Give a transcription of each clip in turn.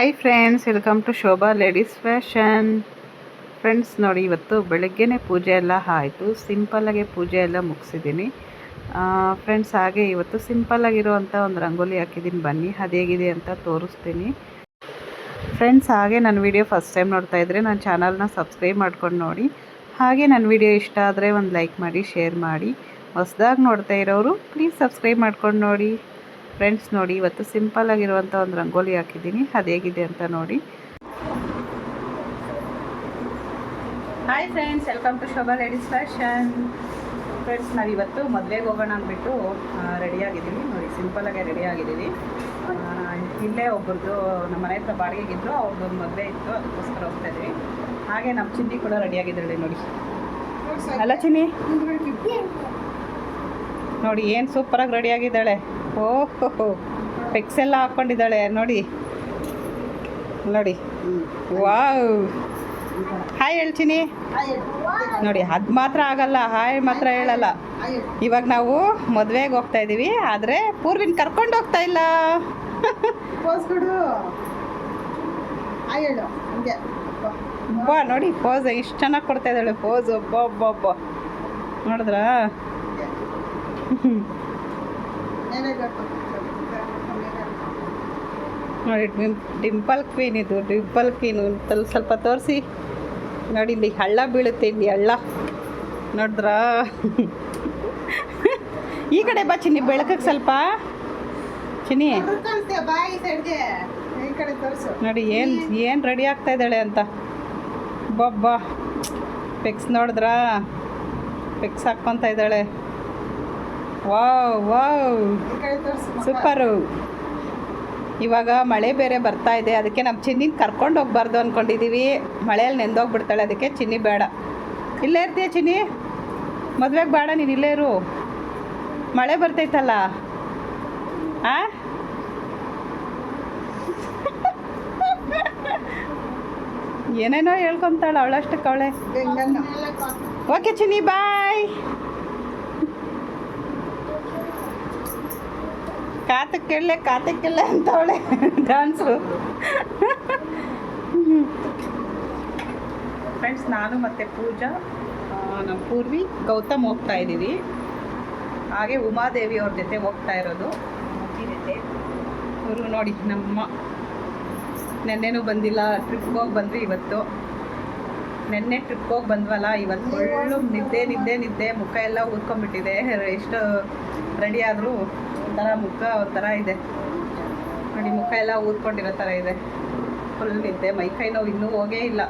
Hi friends welcome to Shobha ladies fashion friends ನೋಡಿ, ಇವತ್ತು ಬೆಳಗ್ಗೆನೇ ಪೂಜೆ ಎಲ್ಲ ಆಯಿತು. ಸಿಂಪಲ್ಲಾಗೆ ಪೂಜೆ ಎಲ್ಲ ಮುಗಿಸಿದ್ದೀನಿ. ಫ್ರೆಂಡ್ಸ್ ಹಾಗೆ ಇವತ್ತು ಸಿಂಪಲ್ಲಾಗಿರುವಂಥ ಒಂದು ರಂಗೋಲಿ ಹಾಕಿದ್ದೀನಿ. ಬನ್ನಿ, ಅದು ಹೇಗಿದೆ ಅಂತ ತೋರಿಸ್ತೀನಿ. ಫ್ರೆಂಡ್ಸ್ ಹಾಗೆ ನನ್ನ ವಿಡಿಯೋ ಫಸ್ಟ್ ಟೈಮ್ ನೋಡ್ತಾ ಇದ್ದರೆ ನನ್ನ ಚಾನಲ್ನ ಸಬ್ಸ್ಕ್ರೈಬ್ ಮಾಡ್ಕೊಂಡು ನೋಡಿ. ಹಾಗೆ ನನ್ನ ವಿಡಿಯೋ ಇಷ್ಟ ಆದರೆ ಒಂದು ಲೈಕ್ ಮಾಡಿ ಶೇರ್ ಮಾಡಿ. ಹೊಸ್ದಾಗಿ ನೋಡ್ತಾ ಇರೋರು ಪ್ಲೀಸ್ ಸಬ್ಸ್ಕ್ರೈಬ್ ಮಾಡ್ಕೊಂಡು ನೋಡಿ. ಫ್ರೆಂಡ್ಸ್ ನೋಡಿ, ಇವತ್ತು ಸಿಂಪಲ್ ಆಗಿರುವಂಥ ಒಂದು ರಂಗೋಲಿ ಹಾಕಿದ್ದೀನಿ. ಅದು ಹೇಗಿದೆ ಅಂತ ನೋಡಿ. Hi friends welcome to Shobha ladies fashion friends ನಾವು ಇವತ್ತು ಮದುವೆಗೆ ಹೋಗೋಣ ಅಂದ್ಬಿಟ್ಟು ರೆಡಿಯಾಗಿದ್ದೀವಿ ನೋಡಿ ಸಿಂಪಲಾಗೆ ರೆಡಿ ಆಗಿದ್ದೀವಿ. ಇಲ್ಲೇ ಒಬ್ಬರದ್ದು ನಮ್ಮ ಮನೆ ಹತ್ರ ಬಾಡಿಗೆಗಿದ್ರು ಅವ್ರದ್ದು ಮದುವೆ ಇತ್ತು, ಅದಕ್ಕೋಸ್ಕರ ಹೋಗ್ತಾ ಇದ್ದೀವಿ ಹಾಗೆ ನಮ್ಮ ಚಿನ್ನಿ ಕೂಡ ರೆಡಿಯಾಗಿದ್ದಾಳೆ ನೋಡಿ. ಅಲ್ಲ ಚಿನ್ನಿ? ನೋಡಿ, ಏನು ಸೂಪರಾಗಿ ರೆಡಿಯಾಗಿದ್ದಾಳೆ ಓಹೋ ಪೆಕ್ಸ್ ಎಲ್ಲ ಹಾಕ್ಕೊಂಡಿದ್ದಾಳೆ ನೋಡಿ. ನೋಡಿ. ವಾವ್. ಹಾಯ್ ಹೇಳ್ತೀನಿ ನೋಡಿ ಅದು ಮಾತ್ರ ಆಗಲ್ಲ ಹಾಯ್ ಮಾತ್ರ ಹೇಳಲ್ಲ. ಇವಾಗ ನಾವು ಮದುವೆಗೆ ಹೋಗ್ತಾ ಇದ್ದೀವಿ ಆದರೆ ಪೂರ್ವಿನ ಕರ್ಕೊಂಡು ಹೋಗ್ತಾ ಇಲ್ಲ. ಬಾ ನೋಡಿ ಪೋಸ್ ಇಷ್ಟು ಚೆನ್ನಾಗಿ ಕೊಡ್ತಾ ಇದ್ದಾಳೆ ಪೋಸ್ ಒಬ್ಬ ಒಬ್ಬ ಒಬ್ಬ ನೋಡಿದ್ರಾ ನೋಡಿ ಡಿಂಪಲ್ ಕ್ವೀನ್ ಇದು, ಡಿಂಪಲ್ ಕ್ವೀನು ಅಂತಲ್ಲಿ ಸ್ವಲ್ಪ ತೋರಿಸಿ. ನೋಡಿ, ಇಲ್ಲಿ ಹಳ್ಳ ಬೀಳುತ್ತೆ, ಇಲ್ಲಿ ಹಳ್ಳ. ನೋಡಿದ್ರಾ? ಈ ಕಡೆ ಬಾ ಚಿನ್ನಿ ಬೆಳಕಕ್ಕೆ ಸ್ವಲ್ಪ. ಚಿನ್ನಿ. ನೋಡಿ, ಏನು ಏನು ರೆಡಿ ಆಗ್ತಾ ಇದ್ದಾಳೆ ಅಂತ. ಬೊಬ್ಬ ಪೆಕ್ಸ್ ನೋಡಿದ್ರಾ? ಪೆಕ್ಸ್ ಹಾಕ್ಕೊತಾ ಇದ್ದಾಳೆ. Wow wow. ಸೂಪರು. ಇವಾಗ ಮಳೆ ಬೇರೆ ಬರ್ತಾ ಇದೆ. ಅದಕ್ಕೆ ನಮ್ಮ ಚಿನ್ನಿನ ಕರ್ಕೊಂಡು ಹೋಗ್ಬಾರ್ದು ಅಂದ್ಕೊಂಡಿದ್ದೀವಿ ಮಳೆಯಲ್ಲಿ ನೆಂದೋಗ್ಬಿಡ್ತಾಳೆ. ಅದಕ್ಕೆ ಚಿನ್ನಿ ಬೇಡ. ಇಲ್ಲೇ ಇರ್ತೀಯ ಚಿನ್ನಿ? ಮದುವೆಗೆ ಬೇಡ ನೀನು ಇಲ್ಲೇ ಇರು. ಮಳೆ ಬರ್ತೈತಲ್ಲ. ಆ? ಏನೇನೋ ಹೇಳ್ಕೊಂತಾಳೆ ಅವಳಷ್ಟಕ್ಕೆ ಅವಳೆ. ಓಕೆ ಚಿನ್ನಿ ಬಾಯ್. ಕಾತಕ್ಕೆಳ್ಳೆ ಅಂತ ಅಂತವಳೆ ಡಾನ್ಸು ಫ್ರೆಂಡ್ಸ್ ನಾನು ಮತ್ತು ಪೂಜಾ ನಮ್ಮ ಪೂರ್ವಿ ಗೌತಮ್ ಹೋಗ್ತಾ ಇದ್ದೀವಿ. ಹಾಗೆ ಉಮಾದೇವಿ ಅವ್ರ ಜೊತೆ ಹೋಗ್ತಾ ಇರೋದು. ಅವರು ನೋಡಿ, ನಮ್ಮ ನೆನ್ನೆನೂ ಬಂದಿಲ್ಲ ಟ್ರಿಪ್ಗೆ ಹೋಗಿ ಬಂದ್ವಿ ಇವತ್ತು. ನೆನ್ನೆ ಟ್ರಿಪ್ ಹೋಗಿ ಬಂದ್ವಲ್ಲ ಇವತ್ತು ಫುಲ್ಲು ನಿದ್ದೆ ನಿದ್ದೆ ನಿದ್ದೆ, ಮುಖ ಎಲ್ಲ ಊದ್ಕೊಂಡ್ಬಿಟ್ಟಿದೆ. ಎಷ್ಟು ರೆಡಿ ಆದರೂ ಒಂಥರ ಮುಖ ಒಂಥರ ಇದೆ. ನೋಡಿ ಮುಖ ಎಲ್ಲ ಊದ್ಕೊಂಡಿರೋ ಥರ ಇದೆ. ಫುಲ್ ನಿದ್ದೆ. ಮೈಕೈ ನೋವು ಇನ್ನೂ ಹೋಗೇ ಇಲ್ಲ.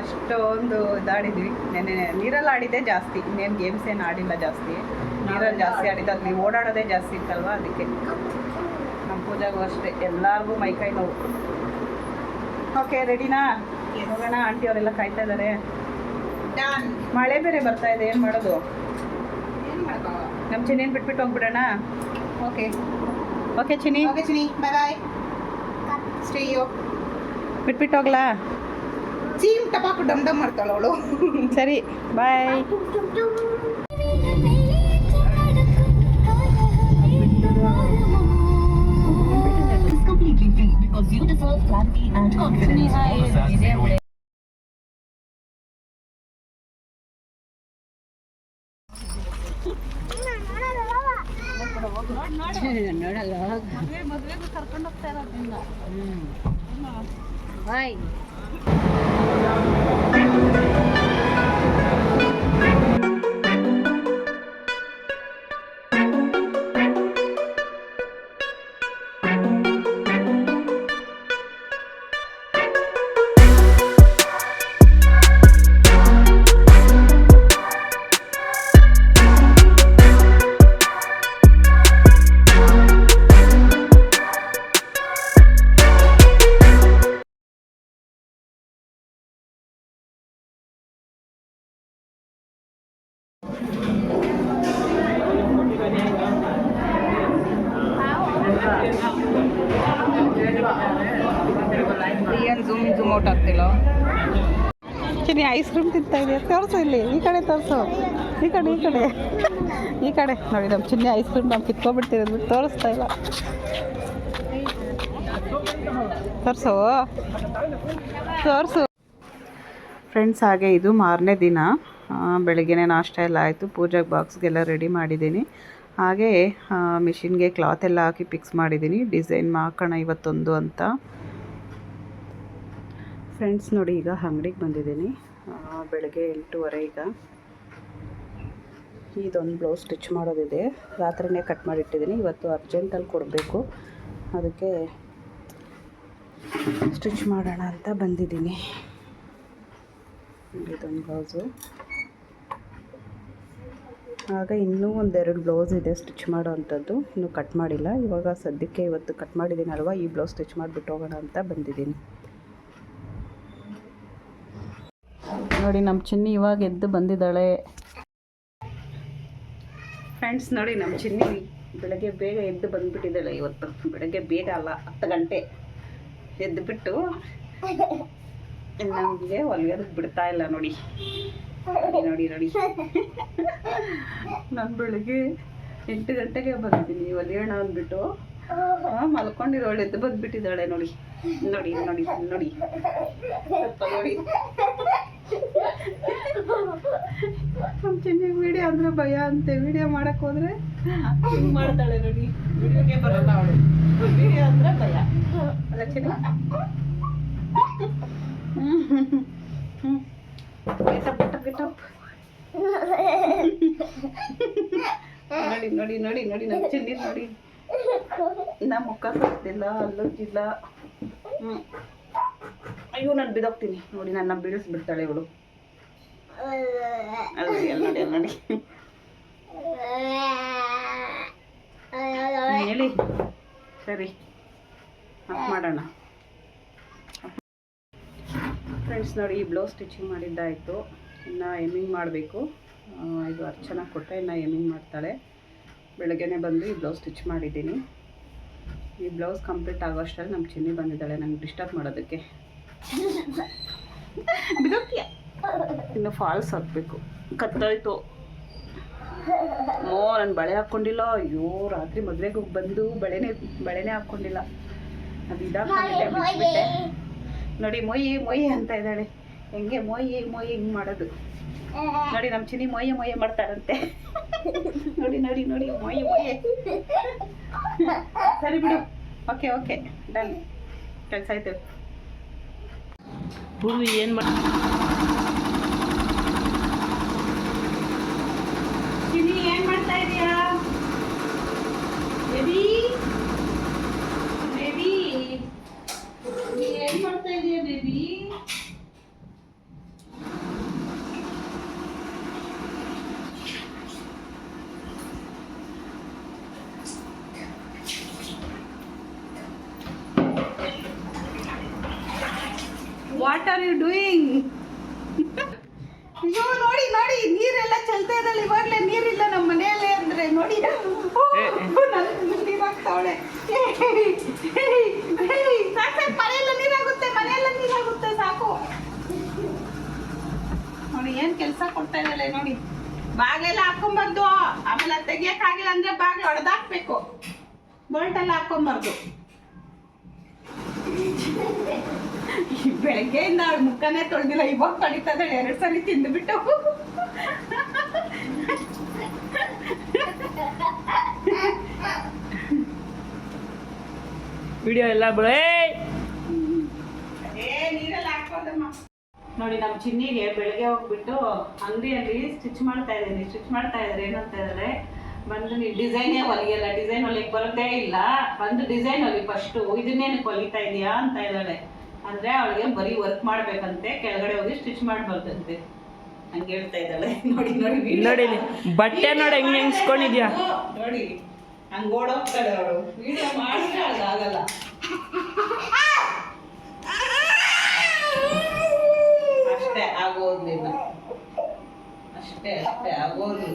ಅಷ್ಟೊಂದು ಇದಾಡಿದ್ವಿ. ನೆನ್ನೆ ನೀರಲ್ಲಿ ಆಡಿದ್ದೆ ಜಾಸ್ತಿ. ಇನ್ನೇನು ಗೇಮ್ಸ್ ಏನು ಆಡಿಲ್ಲ ಜಾಸ್ತಿ. ನೀರಲ್ಲಿ ಜಾಸ್ತಿ ಆಡಿದ್ದು. ಅಲ್ಲಿ ಓಡಾಡೋದೇ ಜಾಸ್ತಿ ಇತ್ತಲ್ವ ಅದಕ್ಕೆ. ನಮ್ಮ ಪೂಜಾಗೂ ಅಷ್ಟೇ. ಎಲ್ಲರಿಗೂ ಮೈಕೈ ನೋವು. ಓಕೆ ರೆಡಿನಾ ಹೋಗೋಣ. ಆಂಟಿ ಅವರೆಲ್ಲ ಕಾಯ್ತಾ ಇದ್ದಾರೆ. ಮಳೆ ಬೇರೆ ಬರ್ತಾ ಇದೆ. ಏನು ಮಾಡೋದು? ನಮ್ಮ ಚೆನ್ನೇನು ಬಿಟ್ಬಿಟ್ಟು ಹೋಗ್ಬಿಡೋಣ. Okay okay Chinni okay Chini bye bye stay ಯೋ ಬಿಟ್ಬಿಟ್ಟು ಹೋಗ್ಲಾ ಚೀಮ್ ಟಪಾಕು ಡಮ್ ಡಮ್ ಮಾಡ್ತಾಳ ಅವಳು ಸರಿ ಬಾಯ್ is completely free because you deserve clarity and confidence. Ice cream ತಿಂತಾ ಇದೆ ತೋರಿಸು ಇಲ್ಲಿ. ಈ ಕಡೆ ತೋರಿಸು. ಈ ಕಡೆ ಈ ಕಡೆ. ಈ ಕಡೆ. ನೋಡಿ, ನಮ್ಮ ಚಿನ್ನಿ ಐಸ್ ಕ್ರೀಮ್ ನಾವು ಕಿತ್ಕೊಬಿಡ್ತೀವಿ ಅಂದ್ಬಿಟ್ಟು ತೋರಿಸ್ತಾ ಇಲ್ಲ. ತೋರಿಸು. ತೋರಿಸು. ಫ್ರೆಂಡ್ಸ್, ಹಾಗೆ ಇದು ಮಾರನೇ ದಿನ. ಬೆಳಗ್ಗೆನೇ ನಾಷ್ಟ ಎಲ್ಲ ಆಯಿತು. ಪೂಜೆಗೆ ಬಾಕ್ಸ್ಗೆಲ್ಲ ರೆಡಿ ಮಾಡಿದ್ದೀನಿ. ಹಾಗೆ ಮಿಷಿನ್ಗೆ ಕ್ಲಾತ್ ಎಲ್ಲ ಹಾಕಿ ಫಿಕ್ಸ್ ಮಾಡಿದ್ದೀನಿ. ಡಿಸೈನ್ ಹಾಕೋಣ ಇವತ್ತೊಂದು ಅಂತ. ಫ್ರೆಂಡ್ಸ್, ನೋಡಿ, ಈಗ ಅಂಗಡಿಗೆ ಬಂದಿದ್ದೀನಿ. ಬೆಳಗ್ಗೆ ಎಂಟೂವರೆ ಈಗ. ಇದೊಂದು ಬ್ಲೌಸ್ ಸ್ಟಿಚ್ ಮಾಡೋದಿದೆ. ರಾತ್ರಿನೇ ಕಟ್ ಮಾಡಿಟ್ಟಿದ್ದೀನಿ. ಇವತ್ತು ಅರ್ಜೆಂಟಲ್ಲಿ ಕೊಡಬೇಕು. ಅದಕ್ಕೆ ಸ್ಟಿಚ್ ಮಾಡೋಣ ಅಂತ ಬಂದಿದ್ದೀನಿ. ಇದೊಂದು ಬ್ಲೌಸು ಆಗ ಇನ್ನೂ ಒಂದೆರಡು ಬ್ಲೌಸ್ ಇದೆ ಸ್ಟಿಚ್ ಮಾಡೋ ಅಂಥದ್ದು ಇನ್ನೂ ಕಟ್ ಮಾಡಿಲ್ಲ. ಇವಾಗ ಸದ್ಯಕ್ಕೆ ಇವತ್ತು ಕಟ್ ಮಾಡಿದ್ದೀನಲ್ವ? ಈ ಬ್ಲೌಸ್ ಸ್ಟಿಚ್ ಮಾಡಿಬಿಟ್ಟು ಹೋಗೋಣ ಅಂತ ಬಂದಿದ್ದೀನಿ. ನೋಡಿ ನಮ್ಮ ಚಿನ್ನಿ ಇವಾಗ ಎದ್ದು ಬಂದಿದ್ದಾಳೆ. ಫ್ರೆಂಡ್ಸ್ ನೋಡಿ ನಮ್ಮ ಚಿನ್ನಿ ಬೆಳಗ್ಗೆ ಬೇಗ ಎದ್ದು ಬಂದುಬಿಟ್ಟಿದ್ದಾಳೆ ಇವತ್ತು. ಬೆಳಗ್ಗೆ ಬೇಗ ಅಲ್ಲ, ಹತ್ತು ಗಂಟೆ ಎದ್ದು ಬಿಟ್ಟು ನಮಗೆ ಹೊಲಿಯೋದಕ್ಕೆ ಬಿಡ್ತಾ ಇಲ್ಲ ನೋಡಿ. ನೋಡಿ ನೋಡಿ ನಾನು ಬೆಳಗ್ಗೆ ಎಂಟು ಗಂಟೆಗೆ ಬಂದಿದ್ದೀನಿ, ಒಲಿಯೋಣ ಅಂದ್ಬಿಟ್ಟು. ಮಲ್ಕೊಂಡಿರೋಳು, ಎದ್ದು ಬಂದ್ಬಿಟ್ಟಿದ್ದಾಳೆ ನೋಡಿ. ನೋಡಿ ನೋಡಿ ನೋಡಿ. ನೋಡಿ. ನಮ್ಮ ಚೆನ್ನಾಗಿ ವಿಡಿಯೋ ಅಂದ್ರೆ ಭಯ ಅಂತೆ. ವಿಡಿಯೋ ಮಾಡಕ್ ಹೋದ್ರೆ? ಹಿಂಗ್ ಮಾಡ್ತಾಳೆ ನೋಡಿ. ವಿಡಿಯೋಗೆ ಬರಲ್ಲ ಅವಳು. ವಿಡಿಯೋ ಅಂದ್ರೆ ಭಯ. ಅಲ್ಲ ಗೆಟಪ್ ಗೆಟಪ್ ಗೆಟಪ್ ನೋಡಿ ನೋಡಿ ನೋಡಿ ನೋಡಿ ನಮ್ಮ ಚೆನ್ನಿ ನೋಡಿ. ನಮ್ಮ ಮುಖ ಸತ್ತಿಲ್ಲ ಅಲ್ಲೋಗಿಲ್ಲ. ಹ್ಞೂ ಅಯ್ಯೋ ನಾನು ಬಿದೋಗ್ತೀನಿ. ನೋಡಿ ನನ್ನ ಬಿಡಿಸ್ಬಿಡ್ತಾಳೆ ಇವಳು. ಅಲ್ಲಿ ಎಲ್ಲ ನೋಡಿ ನೋಡಿ. ಹೇಳಿ. ಸರಿ. ಆಫ್ ಮಾಡೋಣ. ಫ್ರೆಂಡ್ಸ್ ನೋಡಿ ಈ ಬ್ಲೌಸ್ ಸ್ಟಿಚಿಂಗ್ ಮಾಡಿದ್ದಾಯಿತು. ಇನ್ನು ಎಮ್ಮಿಂಗ್ ಮಾಡಬೇಕು. ಇದು ಅರ್ಚನ ಕೊಟ್ಟೆ ಇನ್ನು ಎಮ್ಮಿಂಗ್ ಮಾಡ್ತಾಳೆ. ಬೆಳಗ್ಗೆನೇ ಬಂದು ಈ ಬ್ಲೌಸ್ ಸ್ಟಿಚ್ ಮಾಡಿದ್ದೀನಿ. ಈ ಬ್ಲೌಸ್ ಕಂಪ್ಲೀಟ್ ಆಗೋ ಅಷ್ಟರಲ್ಲಿ ನಮ್ಮ ಚಿನ್ನಿ ಬಂದಿದ್ದಾಳೆ ನಂಗೆ ಡಿಸ್ಟರ್ಬ್ ಮಾಡೋದಕ್ಕೆ. ಇನ್ನು ಫಾಲ್ಸ್ ಹಾಕಬೇಕು. ಕತ್ತೋಯ್ತು. ಓ ನಾನು ಬಳೆ ಹಾಕ್ಕೊಂಡಿಲ್ಲ. ಅಯ್ಯೋ, ರಾತ್ರಿ ಮದುವೆಗೆ ಹೋಗಿ ಬಂದು ಬಳೆನೇ ಬಳೆನೇ ಹಾಕ್ಕೊಂಡಿಲ್ಲ. ಅದು ಇದಾಕೊಂಡಿದ್ದೆ ಬಿಟ್ಬಿಟ್ಟೆ ನೋಡಿ, ಮೊಯಿ ಮೊಯಿ ಅಂತ ಇದ್ದಾಳೆ. ಹೆಂಗೆ ಮೊಯಿ ಮೊಯಿ ಹಿಂಗೆ ಮಾಡೋದು. ನೋಡಿ ನಮ್ಮ ಚಿನಿ ಮೊಯ್ಯ ಮೊಯ್ಯ ಮಾಡ್ತಾರಂತೆ. ನೋಡಿ ನೋಡಿ ನೋಡಿ ಮೊಯ್ಯ ಮೊಯ್ಯ ಸರಿ ಬಿಡು. Okay okay. ಡನ್. ಕೆಲಸ ಆಯ್ತು. ಹೂವು ಏನು ಮಾಡಿ ಏನ್ ಮಾಡ್ತಾ ಇದೀಯಾ ಬೇಬಿ ಬೇಬಿ ನೀ ಏನ್ ಮಾಡ್ತಾ ಇದೀಯ baby what are you doing ಅಯ್ಯೋ ನೋಡಿ ನೋಡಿ ನೀರೆಲ್ಲ ಚೆಲ್ತಾ ಇದ್ದಾಳೆ. ಇವಾಗಲೇ ನೀರಿಲ್ಲ ನಮ್ಮ ಮನೆಯಲ್ಲೇ ಅಂದ್ರೆ ನೋಡಿ. ನೀರಾಗ್ತಾವಳೆ ಮನೆಯೆಲ್ಲ ನೀರಾಗುತ್ತೆ ಮನೆಯೆಲ್ಲ ನೀರಾಗುತ್ತೆ ಸಾಕು. ನೋಡಿ ಏನ್ ಕೆಲಸ ಕೊಡ್ತಾ ಇದ್ದಾಳೆ ನೋಡಿ. ಬಾಗ್ಲೆಲ್ಲ ಹಾಕೊಂಬಾರ್ದು ಆಮೇಲೆ ತೆಗಿಯಕ್ಕಾಗಿಲ್ಲ ಅಂದ್ರೆ ಬಾಗ್ಲು ಹೊಡೆದಾಕ್ಬೇಕು ಬೋಲ್ಟ್ ಎಲ್ಲ ಹಾಕೊಂಬಾರ್ದು ಬೆಳಗ್ಗೆಯಿಂದ ಅವ್ಳ ಮುಖನೇ ತೊಳೆದಿಲ್ಲ ಇವಾಗ ತೊಳಿತಾ ಇದ್ದಾಳೆ ಎರಡು ಸಲ ತಿಂದುಬಿಟ್ಟು. ವಿಡಿಯೋ ಎಲ್ಲ ಬಿಡೇ. ಏ ನೀರೆಲ್ಲ ಹಾಕೋದಮ್ಮ ನೋಡಿ ನಮ್ಮ ಚಿನ್ನಿಗೆ ಬೆಳಗ್ಗೆ ಹೋಗ್ಬಿಟ್ಟು ಅಂಗಡಿಯಲ್ಲಿ ಸ್ಟಿಚ್ ಮಾಡ್ತಾ ಇದ್ದೀನಿ. ಸ್ಟಿಚ್ ಮಾಡ್ತಾ ಇದ್ದಾರೆ ಏನಂತ ಹೇಳಿದ್ರೆ ಬಂದು ನೀವು ಡಿಸೈನೇ ಹೊಲಿಯಲ್ಲ ಡಿಸೈನ್ ಹೊಲಿಗೆ ಬರುತ್ತೇ ಇಲ್ಲ. ಬಂದು ಡಿಸೈನ್ ಹೊಲಿ ಫಸ್ಟು ಇದನ್ನೇನಕ್ಕೆ ಹೊಲಿತಾ ಇದೆಯಾ ಅಂತ ಇದ್ದಾಳೆ ಅಂದ್ರೆ ಅವಳಿಗೆ ಬರೀ ವರ್ಕ್ ಮಾಡ್ಬೇಕಂತೆ ಕೆಳಗಡೆ ಹೋಗಿ ಸ್ಟಿಚ್ ಮಾಡ್ಬಾರ್ದಂತೆ ಹಂಗೆ ಹೇಳ್ತಾ ಇದ್ದಾಳೆ. ನೋಡಿ ನೋಡಿ ನೋಡಿ ಬಟ್ಟೆ ನೋಡಿ ಹೆಂಗೆ ಹೆಂಗ್ಸ್ಕೊಂಡಿದ್ಯಾ. ನೋಡಿ. ಹಂಗೆ ಓಡೋಗ್ತಾಳೆ ಅವಳು. ವಿಡಿಯೋ ಮಾಡಿದ್ರೆ ಅದಾಗಲ್ಲ ಅಷ್ಟೇ ಆಗೋದ್ಲಿಲ್ಲ ಅಷ್ಟೇ ಅಷ್ಟೇ ಆಗೋದು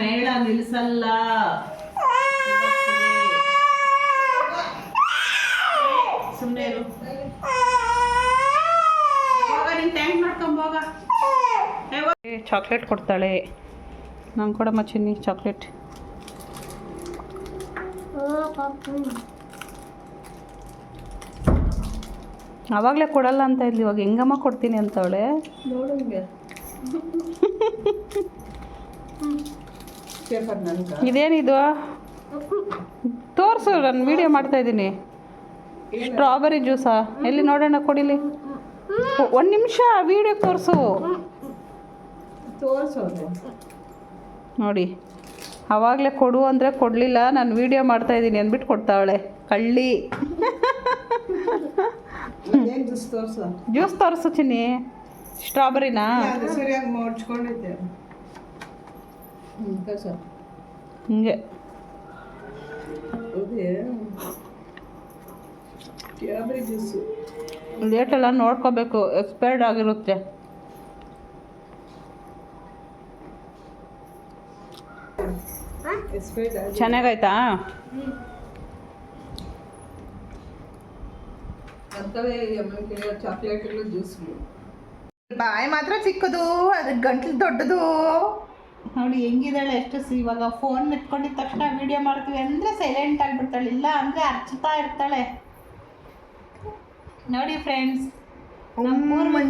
ಮೇಳ ನಿಲ್ಸಲ್ಲ. ಇರು. ಚಾಕ್ಲೇಟ್ ಕೊಡ್ತಾಳೆ. ನಂಗೆ ಕೊಡಮ್ಮ ಚಿನ್ನಿ ಚಾಕ್ಲೇಟ್ ಆವಾಗಲೇ ಕೊಡಲ್ಲ ಅಂತ ಇದ್ಲಿ, ಇವಾಗ ಹೆಂಗಮ್ಮ ಕೊಡ್ತೀನಿ ಅಂತವಳೆ? ನೋಡಂಗೆ ಇದೇನಿದು? ತೋರಿಸು ನಾನು ವಿಡಿಯೋ ಮಾಡ್ತಾ ಇದ್ದೀನಿ. ಸ್ಟ್ರಾಬೆರಿ ಜ್ಯೂಸಾ ಎಲ್ಲಿ ನೋಡೋಣ ಕೊಡಿಲಿ? ಒಂದು ನಿಮಿಷ ವಿಡಿಯೋ ತೋರಿಸು. ನೋಡಿ ಆವಾಗಲೇ ಕೊಡು ಅಂದರೆ ಕೊಡಲಿಲ್ಲ ನಾನು ವಿಡಿಯೋ ಮಾಡ್ತಾ ಇದ್ದೀನಿ ಅಂದ್ಬಿಟ್ಟು ಕೊಡ್ತಾವಳೆ ಕಳ್ಳಿ. ಏನು ಜ್ಯೂಸ್ ತೋರಿಸು? ಜ್ಯೂಸ್ ತೋರಿಸು ಚಿನ್ನಿ. ಸ್ಟ್ರಾಬೆರಿನಾ ಅದು ಸರಿಯಾಗಿ ಮಡ್ಚ್ಕೊಂಡಿದ್ದೆ ಹ್ಞೂ ಕಸ ಹಿಂಗೆ. ಲೇಟೆಲ್ಲ ನೋಡ್ಕೋಬೇಕು ಎಕ್ಸ್ಪೈರ್ಡ್ ಆಗಿರುತ್ತೆ. ಚೆನ್ನಾಗಾಯ್ತಾ? ಬಾಯಿ ಮಾತ್ರ ಚಿಕ್ಕದು ಅದು ಗಂಟ್ಲು ದೊಡ್ಡದು. ನೋಡಿ ಹೆಂಗಿದಾಳೆ ಎಷ್ಟು ಇವಾಗ ಫೋನ್ ಇಟ್ಕೊಂಡಿದ ತಕ್ಷಣ ವಿಡಿಯೋ ಮಾಡ್ತೀವಿ ಅಂದರೆ ಸೈಲೆಂಟ್ ಆಗಿಬಿಡ್ತಾಳೆ. ಇಲ್ಲ ಅಂದರೆ ಅರ್ಚುತ್ತಾ ಇರ್ತಾಳೆ. ನೋಡಿ ಫ್ರೆಂಡ್ಸ್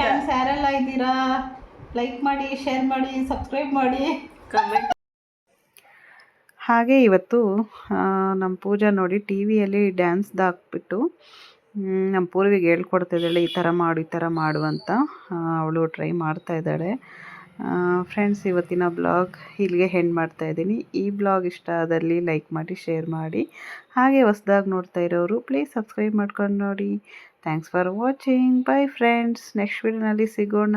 ಫ್ಯಾನ್ಸ್ ಯಾರೆಲ್ಲ ಇದ್ದೀರಾ? ಲೈಕ್ ಮಾಡಿ ಶೇರ್ ಮಾಡಿ ಸಬ್ಸ್ಕ್ರೈಬ್ ಮಾಡಿ. ಹಾಗೆ ಇವತ್ತು ನಮ್ಮ ಪೂಜಾ ನೋಡಿ ಟಿ ವಿಯಲ್ಲಿ ಡ್ಯಾನ್ಸ್ದು ಹಾಕ್ಬಿಟ್ಟು ನಮ್ಮ ಪೂರ್ವಿಗೆ ಹೇಳ್ಕೊಡ್ತಿದ್ದಾಳೆ ಈ ಥರ ಮಾಡು ಈ ಥರ ಮಾಡು ಅಂತ. ಅವಳು ಟ್ರೈ ಮಾಡ್ತಾ ಇದ್ದಾಳೆ. ಫ್ರೆಂಡ್ಸ್ ಇವತ್ತಿನ ಬ್ಲಾಗ್ ಇಲ್ಲಿಗೆ ಹೆಂಡ್ ಮಾಡ್ತಾ ಇದ್ದೀನಿ. ಈ ಬ್ಲಾಗ್ ಇಷ್ಟ ಆದಲ್ಲಿ ಲೈಕ್ ಮಾಡಿ ಶೇರ್ ಮಾಡಿ. ಹಾಗೆ ಹೊಸ್ದಾಗಿ ನೋಡ್ತಾ ಇರೋರು ಪ್ಲೀಸ್ ಸಬ್ಸ್ಕ್ರೈಬ್ ಮಾಡ್ಕೊಂಡು ನೋಡಿ. Thanks for watching bye friends next ವೀಡಿಯೋನಲ್ಲಿ ಸಿಗೋಣ.